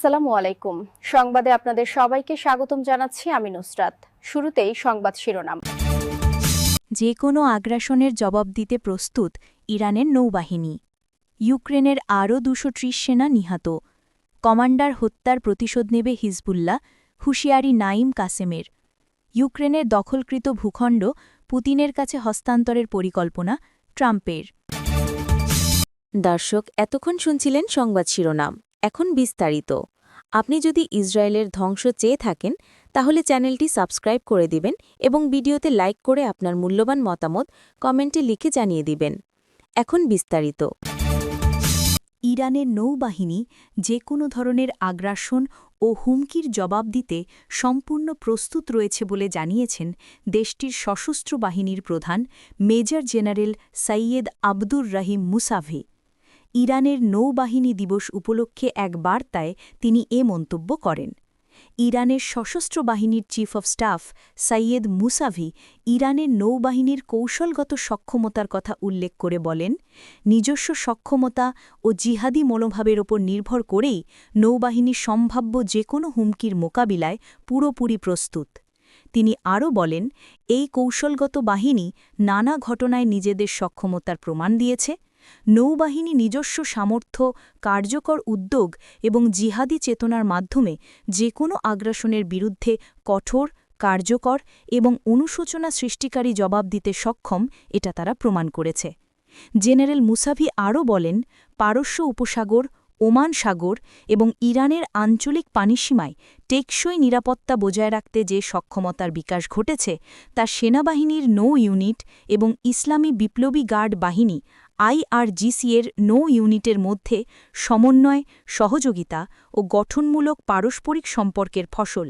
আসসালামু আলাইকুম। সংবাদে আপনাদের সবাইকে স্বাগতম জানাচ্ছি আমি নুসরাত। শুরুতেই সংবাদ শিরোনাম। যে কোনো আগ্রাসনের জবাব দিতে প্রস্তুত ইরানের নৌবাহিনী। ইউক্রেনের আরও দুশো সেনা নিহত। কমান্ডার হত্যার প্রতিশোধ নেবে হিজবুল্লাহ হুঁশিয়ারি নাইম কাসেমের। ইউক্রেনের দখলকৃত ভূখণ্ড পুতিনের কাছে হস্তান্তরের পরিকল্পনা ট্রাম্পের। দর্শক এতক্ষণ শুনছিলেন সংবাদ শিরোনাম। এখন বিস্তারিত। আপনি যদি ইসরায়েলের ধ্বংস চেয়ে থাকেন, তাহলে চ্যানেলটি সাবস্ক্রাইব করে দিবেন এবং ভিডিওতে লাইক করে আপনার মূল্যবান মতামত কমেন্টে লিখে জানিয়ে দিবেন। এখন বিস্তারিত। ইরানের নৌবাহিনী যে কোনো ধরনের আগ্রাসন ও হুমকির জবাব দিতে সম্পূর্ণ প্রস্তুত রয়েছে বলে জানিয়েছেন দেশটির সশস্ত্র বাহিনীর প্রধান major general Syed Abdur Rahim Mousavi. ইরানের নৌবাহিনী দিবস উপলক্ষে এক বার্তায় তিনি এ মন্তব্য করেন। ইরানের সশস্ত্র বাহিনীর chief of staff Syed Mousavi ইরানের নৌবাহিনীর কৌশলগত সক্ষমতার কথা উল্লেখ করে বলেন, নিজস্ব সক্ষমতা ও জিহাদি মনোভাবের ওপর নির্ভর করেই নৌবাহিনী সম্ভাব্য যে কোনো হুমকির মোকাবিলায় পুরোপুরি প্রস্তুত। তিনি আরও বলেন, এই কৌশলগত বাহিনী নানা ঘটনায় নিজেদের সক্ষমতার প্রমাণ দিয়েছে নৌবাহিনী নিজস্ব সামর্থ্য, কার্যকর উদ্যোগ এবং জিহাদি চেতনার মাধ্যমে যে কোনো আগ্রাসনের বিরুদ্ধে কঠোর, কার্যকর এবং অনুশোচনা সৃষ্টিকারী জবাব দিতে সক্ষম এটা তারা প্রমাণ করেছে। জেনারেল মুসাভি আরও বলেন, পারস্য উপসাগর, ওমান সাগর এবং ইরানের আঞ্চলিক পানিসীমায় টেকসই নিরাপত্তা বজায় রাখতে যে সক্ষমতার বিকাশ ঘটেছে, তা সেনাবাহিনীর নৌ ইউনিট এবং ইসলামী বিপ্লবী গার্ড বাহিনী আইআরজিসিএর নৌ ইউনিটের মধ্যে সমন্বয়, সহযোগিতা ও গঠনমূলক পারস্পরিক সম্পর্কের ফসল।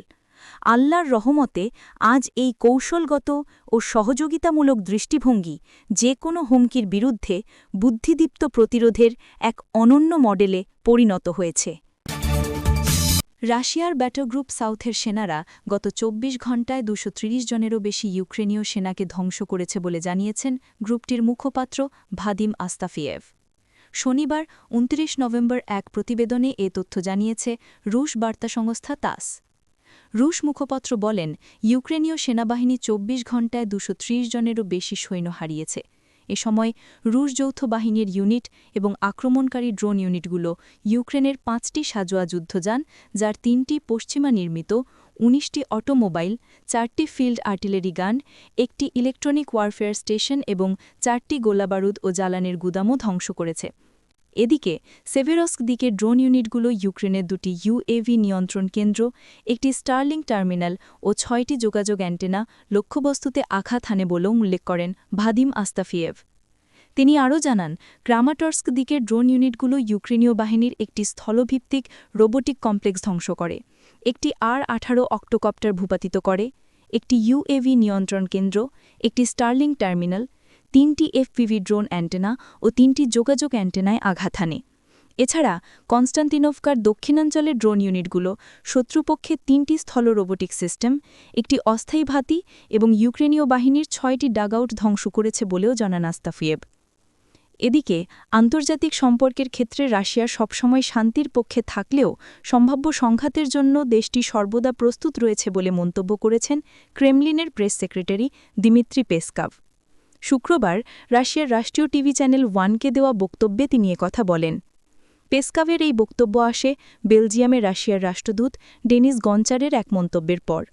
আল্লাহর রহমতে আজ এই কৌশলগত ও সহযোগিতামূলক দৃষ্টিভঙ্গি যে কোনো হুমকির বিরুদ্ধে বুদ্ধিদীপ্ত প্রতিরোধের এক অনন্য মডেলে পরিণত হয়েছে। রাশিয়ার ব্যাটোগ্রুপ সাউথের সেনারা গত ২৪ ঘণ্টায় দুশো জনেরও বেশি ইউক্রেনীয় সেনাকে ধ্বংস করেছে বলে জানিয়েছেন গ্রুপটির মুখপাত্র ভাদিম আস্তাফিয়েভ। শনিবার ২৯ নভেম্বর এক প্রতিবেদনে এ তথ্য জানিয়েছে রুশ বার্তা সংস্থা তাস। রুশ মুখপাত্র বলেন, ইউক্রেনীয় সেনাবাহিনী ২৪ ঘণ্টায় দুশো জনেরও বেশি সৈন্য হারিয়েছে। এ সময় রুশ যৌথ বাহিনীর ইউনিট এবং আক্রমণকারী ড্রোন ইউনিটগুলো ইউক্রেনের পাঁচটি সাজোয়া যুদ্ধযান, যার তিনটি পশ্চিমা নির্মিত, উনিশটি অটোমোবাইল, চারটি ফিল্ড আর্টিলারি গান, একটি ইলেকট্রনিক ওয়ারফেয়ার স্টেশন এবং চারটি গোলাবারুদ ও জ্বালানির গুদামও ধ্বংস করেছে। এদিকে সেভেরস্ক দিকে ড্রোন ইউনিটগুলো ইউক্রেনের দুটি ইউএভি নিয়ন্ত্রণ কেন্দ্র, একটি স্টার্লিং টার্মিনাল ও ছয়টি যোগাযোগ অ্যান্টেনা লক্ষ্যবস্তুতে আঘাত হানে বলেও উল্লেখ করেন ভাদিম আস্তাফিয়েভ। তিনি আরও জানান, ক্রামাটর্স্ক দিকে ড্রোন ইউনিটগুলো ইউক্রেনীয় বাহিনীর একটি স্থলভিত্তিক রোবোটিক কমপ্লেক্স ধ্বংস করে, একটি আর আঠারো অক্টোকপ্টার ভূপাতিত করে, একটি ইউএভি নিয়ন্ত্রণ কেন্দ্র, একটি স্টার্লিং টার্মিনাল তিনটি এফপিভি ড্রোন অ্যান্টেনা ও তিনটি যোগাযোগ অ্যান্টেনায় আঘাত হানে। এছাড়া কনস্টান্তিনোভকার দক্ষিণাঞ্চলের ড্রোন ইউনিটগুলো শত্রুপক্ষে তিনটি স্থল রোবোটিক সিস্টেম, একটি অস্থায়ী ভাতি এবং ইউক্রেনীয় বাহিনীর ছয়টি ডাগআউট ধ্বংস করেছে বলেও জানান আস্তাফিয়েব এদিকে, আন্তর্জাতিক সম্পর্কের ক্ষেত্রে রাশিয়া সবসময় শান্তির পক্ষে থাকলেও সম্ভাব্য সংঘাতের জন্য দেশটি সর্বদা প্রস্তুত রয়েছে বলে মন্তব্য করেছেন ক্রেমলিনের প্রেস সেক্রেটারি দিমিত্রি পেসকাভ। শুক্রবার রাশিয়ার রাষ্ট্রীয় টিভি চ্যানেল ওয়ানকে দেওয়া বক্তব্যে তিনি কথা বলেন। পেসকাভের এই বক্তব্য আসে বেলজিয়ামে রাশিয়ার রাষ্ট্রদূত ডেনিস গঞ্চারের এক মন্তব্যের পর।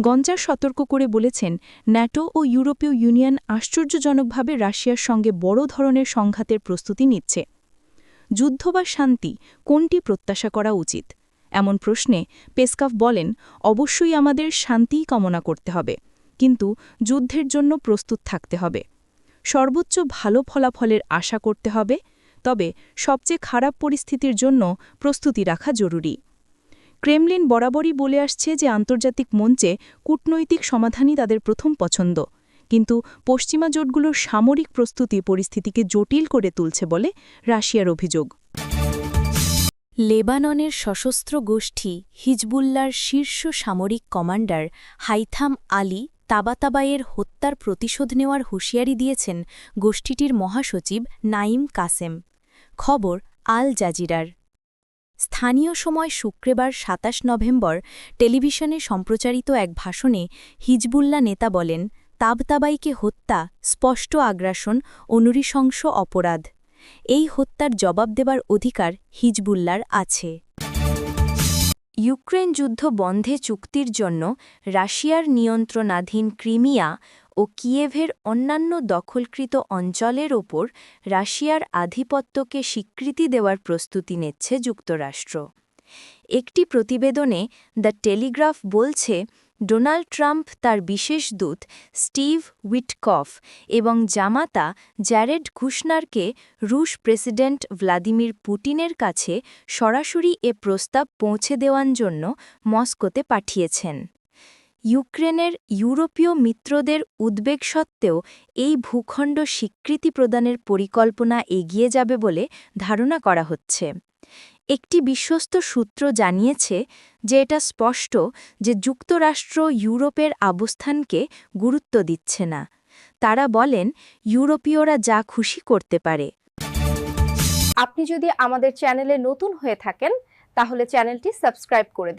গঞ্চার সতর্ক করে বলেছেন, ন্যাটো ও ইউরোপীয় ইউনিয়ন আশ্চর্যজনকভাবে রাশিয়ার সঙ্গে বড় ধরনের সংঘাতের প্রস্তুতি নিচ্ছে। যুদ্ধ বা শান্তি, কোনটি প্রত্যাশা করা উচিত? এমন প্রশ্নে পেসকাভ বলেন, অবশ্যই আমাদের শান্তিই কামনা করতে হবে। কিন্তু যুদ্ধের জন্য প্রস্তুত থাকতে হবে। সর্বোচ্চ ভালো ফলাফলের আশা করতে হবে, তবে সবচেয়ে খারাপ পরিস্থিতির জন্য প্রস্তুতি রাখা জরুরি। ক্রেমলিন বরাবরই বলে আসছে যে আন্তর্জাতিক মঞ্চে কূটনৈতিক সমাধানই তাদের প্রথম পছন্দ, কিন্তু পশ্চিমা জোটগুলোর সামরিক প্রস্তুতি পরিস্থিতিকে জটিল করে তুলছে বলে রাশিয়ার অভিযোগ। লেবাননের সশস্ত্র গোষ্ঠী হিজবুল্লার শীর্ষ সামরিক কমান্ডার হাইথাম আলী তাবাতাবাইয়ের হত্যার প্রতিশোধ নেওয়ার হুঁশিয়ারি দিয়েছেন গোষ্ঠীটির মহাসচিব নাইম কাসেম। খবর, আল জাজিরার। স্থানীয় সময় শুক্রবার সাতাশ নভেম্বর টেলিভিশনে সম্প্রচারিত এক ভাষণে হিজবুল্লা নেতা বলেন, তাবতাবাইকে হত্যা, স্পষ্ট আগ্রাসন ও নৃশংস অপরাধ। এই হত্যার জবাব দেবার অধিকার হিজবুল্লার আছে। ইউক্রেন যুদ্ধ বন্ধে চুক্তির জন্য রাশিয়ার নিয়ন্ত্রণাধীন ক্রিমিয়া ও কিয়েভের অন্যান্য দখলকৃত অঞ্চলের ওপর রাশিয়ার আধিপত্যকে স্বীকৃতি দেওয়ার প্রস্তুতি নিচ্ছে যুক্তরাষ্ট্র। একটি প্রতিবেদনে দ্য টেলিগ্রাফ বলছে ডোনাল্ড ট্রাম্প, তার বিশেষ দূত স্টিভ উইটকফ এবং জামাতা জ্যারেড কুশনারকে রুশ প্রেসিডেন্ট ভ্লাদিমির পুটিনের কাছে সরাসরি এ প্রস্তাব পৌঁছে দেওয়ার জন্য মস্কোতে পাঠিয়েছেন। ইউক্রেনের ইউরোপীয় মিত্রদের উদ্বেগ সত্ত্বেও এই ভূখণ্ড স্বীকৃতি প্রদানের পরিকল্পনা এগিয়ে যাবে বলে ধারণা করা হচ্ছে। একটি বিশ্বস্ত সূত্র জানিয়েছে যে এটা স্পষ্ট যে যুক্তরাষ্ট্র ইউরোপের অবস্থানকে গুরুত্ব দিচ্ছে না। তারা বলেন, ইউরোপীয়রা যা খুশি করতে পারে। আপনি যদি আমাদের চ্যানেলে নতুন হয়ে থাকেন, তাহলে চ্যানেলটি সাবস্ক্রাইব করে দিন।